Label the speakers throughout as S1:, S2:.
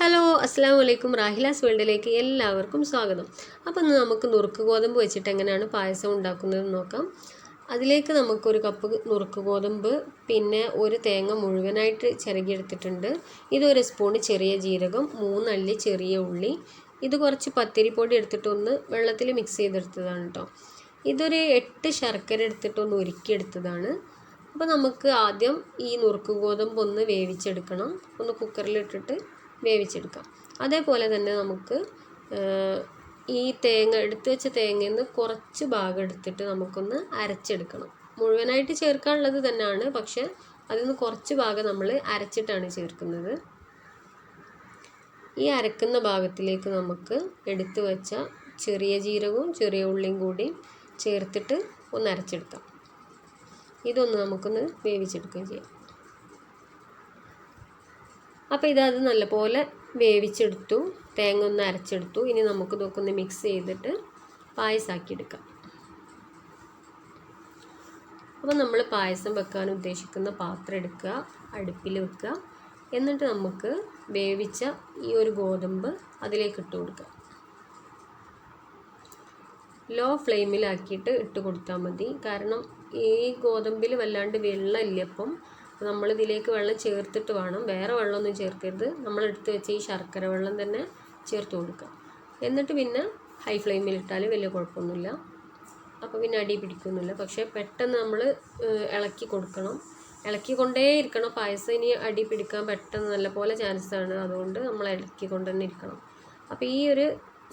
S1: Hello അസ്സാം വലൈക്കും റാഹിലാസ് വേൾഡിലേക്ക് എല്ലാവർക്കും സ്വാഗതം. അപ്പോൾ ഇന്ന് നമുക്ക് നുറുക്ക് ഗോതമ്പ് വെച്ചിട്ട് എങ്ങനെയാണ് പായസം ഉണ്ടാക്കുന്നത് നോക്കാം. അതിലേക്ക് നമുക്കൊരു കപ്പ് നുറുക്ക് ഗോതമ്പ് പിന്നെ ഒരു തേങ്ങ മുഴുവനായിട്ട് ചിരകിയെടുത്തിട്ടുണ്ട് ഇതൊരു സ്പൂണ് ചെറിയ ജീരകം മൂന്നല്ലി ചെറിയ ഉള്ളി. ഇത് കുറച്ച് പത്തിരിപ്പൊടി എടുത്തിട്ട് ഒന്ന് വെള്ളത്തിൽ മിക്സ് ചെയ്തെടുത്തതാണ് കേട്ടോ ഇതൊരു എട്ട് ശർക്കര എടുത്തിട്ട് ഒന്ന് ഉരുക്കിയെടുത്തതാണ്. അപ്പോൾ നമുക്ക് ആദ്യം ഈ നുറുക്ക് ഗോതമ്പ് ഒന്ന് വേവിച്ചെടുക്കണം. ഒന്ന് കുക്കറിലിട്ടിട്ട് വേവിച്ചെടുക്കാം. അതേപോലെ തന്നെ നമുക്ക് ഈ തേങ്ങ എടുത്തു വെച്ച തേങ്ങയിൽ നിന്ന് കുറച്ച് ഭാഗം എടുത്തിട്ട് നമുക്കൊന്ന് അരച്ചെടുക്കണം. മുഴുവനായിട്ട് ചേർക്കാനുള്ളത് തന്നെയാണ് പക്ഷെ അതിൽ നിന്ന് കുറച്ച് ഭാഗം നമ്മൾ അരച്ചിട്ടാണ് ചേർക്കുന്നത്. ഈ അരക്കുന്ന ഭാഗത്തിലേക്ക് നമുക്ക് എടുത്തു വെച്ച ചെറിയ ജീരകവും ചെറിയ ഉള്ളിയും കൂടി ചേർത്തിട്ട് ഒന്ന് അരച്ചെടുക്കാം. ഇതൊന്ന് നമുക്കൊന്ന് വേവിച്ചെടുക്കുകയും ചെയ്യാം. അപ്പോൾ ഇതത് നല്ലപോലെ വേവിച്ചെടുത്തു. തേങ്ങ ഒന്ന് അരച്ചെടുത്തു. ഇനി നമുക്ക് ഇതൊക്കെ ഒന്ന് മിക്സ് ചെയ്തിട്ട് പായസമാക്കി എടുക്കാം അപ്പോൾ നമ്മൾ പായസം വെക്കാൻ ഉദ്ദേശിക്കുന്ന പാത്രം എടുക്കുക അടുപ്പിൽ വെക്കുക. എന്നിട്ട് നമുക്ക് വേവിച്ച ഈ ഒരു ഗോതമ്പ് അതിലേക്ക് ഇട്ട് കൊടുക്കുക ലോ ഫ്ലെയിമിലാക്കിയിട്ട് ഇട്ട് കൊടുത്താൽ മതി. കാരണം ഈ ഗോതമ്പിൽ വല്ലാണ്ട് വെള്ളമില്ല അപ്പം നമ്മൾ ഇതിലേക്ക് വെള്ളം ചേർത്തിട്ട് വേണം. വേറെ വെള്ളമൊന്നും ചേർക്കരുത്. നമ്മൾ എടുത്ത് വെച്ച ഈ ശർക്കര വെള്ളം തന്നെ ചേർത്ത് കൊടുക്കുക. എന്നിട്ട് പിന്നെ ഹൈ ഫ്ലെയിമിൽ ഇട്ടാൽ വലിയ കുഴപ്പമൊന്നുമില്ല. അപ്പോൾ പിന്നെ അടി പിടിക്കൊന്നുമില്ല. പക്ഷേ പെട്ടെന്ന് നമ്മൾ ഇളക്കി കൊടുക്കണം. ഇളക്കി കൊണ്ടേ ഇരിക്കണം. പായസം ഇനി അടി പിടിക്കാൻ പെട്ടെന്ന് നല്ല പോലെ ചാൻസ് ചാൻസാണ് അതുകൊണ്ട് നമ്മൾ ഇളക്കി കൊണ്ട് തന്നെ ഇരിക്കണം. അപ്പോൾ ഈ ഒരു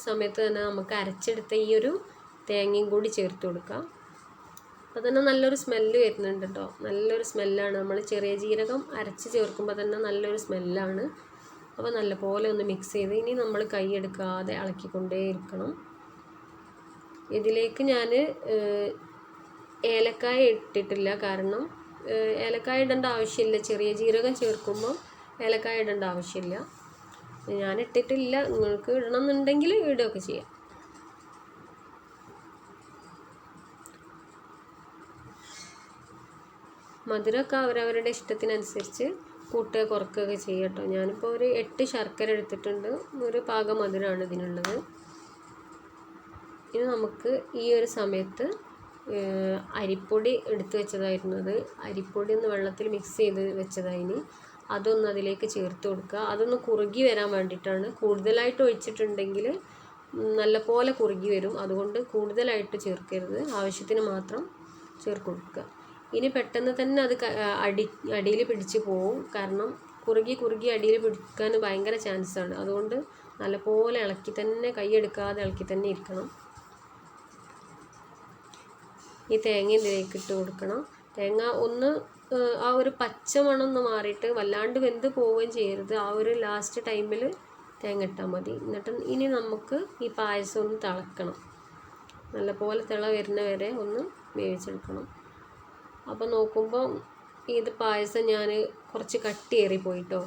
S1: സമയത്ത് തന്നെ നമുക്ക് അരച്ചെടുത്ത ഈ ഒരു തേങ്ങയും കൂടി ചേർത്ത് കൊടുക്കാം. അപ്പോൾ തന്നെ നല്ലൊരു സ്മെല്ല് വരുന്നുണ്ട് കേട്ടോ നല്ലൊരു സ്മെല്ലാണ്. നമ്മൾ ചെറിയ ജീരകം അരച്ച് ചേർക്കുമ്പോൾ തന്നെ നല്ലൊരു സ്മെല്ലാണ്. അപ്പോൾ നല്ലപോലെ ഒന്ന് മിക്സ് ചെയ്ത് ഇനി നമ്മൾ കൈ എടുക്കാതെ ഇളക്കിക്കൊണ്ടേ ഇരിക്കണം. ഇതിലേക്ക് ഞാൻ ഏലക്കായ ഇട്ടിട്ടില്ല. കാരണം ഏലക്കായ ഇടേണ്ട ആവശ്യമില്ല. ചെറിയ ജീരകം ചേർക്കുമ്പോൾ ഏലക്കായ ഇടേണ്ട ആവശ്യമില്ല. ഞാൻ ഇട്ടിട്ടില്ല നിങ്ങൾക്ക് ഇടണം എന്നുണ്ടെങ്കിൽ ഇടുകയൊക്കെ ചെയ്യാം. മധുരമൊക്കെ അവരവരുടെ ഇഷ്ടത്തിനനുസരിച്ച് കൂട്ടുക കുറക്കുകയൊക്കെ ചെയ്യുക കേട്ടോ. ഞാനിപ്പോൾ ഒരു എട്ട് ശർക്കര എടുത്തിട്ടുണ്ട്. ഒരു പാകം മധുരമാണ് ഇതിനുള്ളത്. ഇനി നമുക്ക് ഈ ഒരു സമയത്ത് അരിപ്പൊടി എടുത്ത് അത്. അരിപ്പൊടി ഒന്ന് വെള്ളത്തിൽ മിക്സ് ചെയ്ത് വെച്ചതായിന് അതൊന്ന് അതിലേക്ക് ചേർത്ത് കൊടുക്കുക. അതൊന്ന് കുറുകി വരാൻ വേണ്ടിയിട്ടാണ്. കൂടുതലായിട്ട് ഒഴിച്ചിട്ടുണ്ടെങ്കിൽ നല്ലപോലെ കുറുകി വരും. അതുകൊണ്ട് കൂടുതലായിട്ട് ചേർക്കരുത്. ആവശ്യത്തിന് മാത്രം ചേർത്ത് കൊടുക്കുക. ഇനി പെട്ടെന്ന് തന്നെ അത് അടി അടിയിൽ പിടിച്ച് പോവും. കാരണം കുറുകി കുറുകി അടിയിൽ പിടിക്കാൻ ഭയങ്കര ചാൻസാണ് അതുകൊണ്ട് നല്ലപോലെ ഇളക്കി തന്നെ കൈയെടുക്കാതെ ഇളക്കി തന്നെ ഇരിക്കണം. ഈ തേങ്ങ ഇതിലേക്ക് ഇട്ട് കൊടുക്കണം. തേങ്ങ ഒന്ന് ആ ഒരു പച്ച മണം ഒന്ന് മാറിയിട്ട് വല്ലാണ്ട് വെന്ത് പോവുകയും ചെയ്യരുത്. ആ ഒരു ലാസ്റ്റ് ടൈമിൽ തേങ്ങ ഇട്ടാൽ മതി. എന്നിട്ട് ഇനി നമുക്ക് ഈ പായസം ഒന്ന് തിളക്കണം. നല്ലപോലെ തിള വരുന്ന വരെ ഒന്ന് വേവിച്ചെടുക്കണം. അപ്പോൾ നോക്കുമ്പോൾ ഇത് പായസം ഞാൻ കുറച്ച് കട്ടിയേറി പോയിട്ടോ.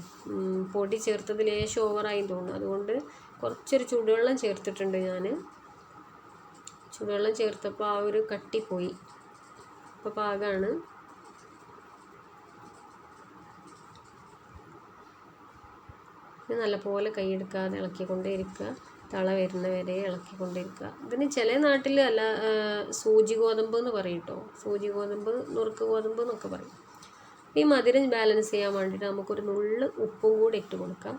S1: പൊടി ചേർത്തത് ലേശം ഓവറായി തോന്നുന്നു. അതുകൊണ്ട് കുറച്ചൊരു ചൂടുവെള്ളം ചേർത്തിട്ടുണ്ട് ഞാൻ. ചൂടുവെള്ളം ചേർത്തപ്പോൾ ആ ഒരു കട്ടി പോയി അപ്പോൾ പാകമാണ് നല്ലപോലെ കൈയെടുക്കാതെ ഇളക്കിക്കൊണ്ടേ ഇരിക്കുക തള വരുന്ന വരെ ഇളക്കിക്കൊണ്ടിരിക്കുക ഇതിന് ചില നാട്ടിൽ അല്ല സൂചി ഗോതമ്പ് എന്ന് പറയും കേട്ടോ. സൂചി ഗോതമ്പ് നുറുക്ക് ഗോതമ്പ് എന്നൊക്കെ പറയും. ഈ മധുരം ബാലൻസ് ചെയ്യാൻ വേണ്ടിയിട്ട് നമുക്കൊരു നുള്ള് ഉപ്പും കൂടി ഇട്ട് കൊടുക്കാം.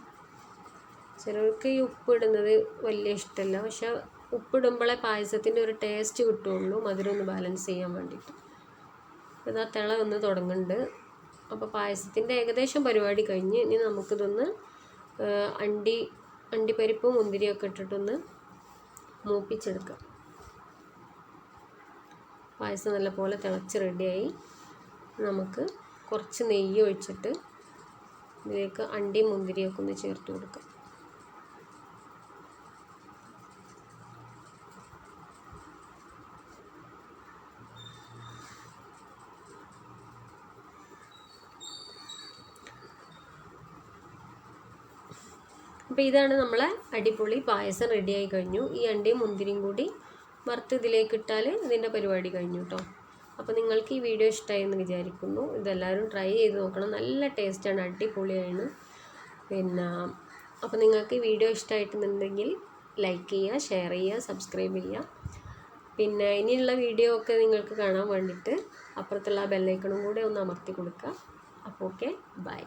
S1: ചിലർക്ക് ഈ ഉപ്പ് ഇടുന്നത് വലിയ ഇഷ്ടമല്ല. പക്ഷെ ഉപ്പിടുമ്പോഴേ പായസത്തിന്റെ ഒരു ടേസ്റ്റ് കിട്ടുള്ളൂ മധുരം ഒന്ന് ബാലൻസ് ചെയ്യാൻ വേണ്ടിയിട്ട്. ഇതാ തിള ഒന്ന് തുടങ്ങുന്നുണ്ട്. അപ്പോൾ പായസത്തിന്റെ ഏകദേശം പരിപാടി കഴിഞ്ഞ് ഇനി നമുക്കിതൊന്ന് അണ്ടി അണ്ടിപ്പരിപ്പും മുന്തിരിയൊക്കെ ഇട്ടിട്ടൊന്ന് മൂപ്പിച്ചെടുക്കുക പായസം നല്ലപോലെ തിളച്ച് റെഡിയായി നമുക്ക് കുറച്ച് നെയ്യ് ഒഴിച്ചിട്ട് ഇതിലേക്ക് അണ്ടിയും മുന്തിരിയൊക്കെ ഒന്ന് ചേർത്ത് കൊടുക്കാം. അപ്പോൾ ഇതാണ് നമ്മളെ അടിപൊളി പായസം റെഡിയായി കഴിഞ്ഞു. ഈ അണ്ടിയും മുന്തിരിയും കൂടി വറുത്ത് ഇതിലേക്ക് ഇട്ടാൽ ഇതിന്റെ പരിപാടി കഴിഞ്ഞു കേട്ടോ അപ്പോൾ നിങ്ങൾക്ക് ഈ വീഡിയോ ഇഷ്ടമായി എന്ന് വിചാരിക്കുന്നു. ഇതെല്ലാവരും ട്രൈ ചെയ്ത് നോക്കണം. നല്ല ടേസ്റ്റാണ് അടിപൊളിയാണ്. പിന്നെ അപ്പോൾ നിങ്ങൾക്ക് ഈ വീഡിയോ ഇഷ്ടമായിട്ടുണ്ടെങ്കിൽ ലൈക്ക് ചെയ്യുക ഷെയർ ചെയ്യുക സബ്സ്ക്രൈബ് ചെയ്യുക. പിന്നെ ഇനിയുള്ള വീഡിയോ ഒക്കെ നിങ്ങൾക്ക് കാണാൻ വേണ്ടിയിട്ട് അപ്പുറത്തുള്ള ബെല്ലൈക്കണും കൂടെ ഒന്ന് അമർത്തി കൊടുക്കുക. അപ്പോൾ ഓക്കെ ബൈ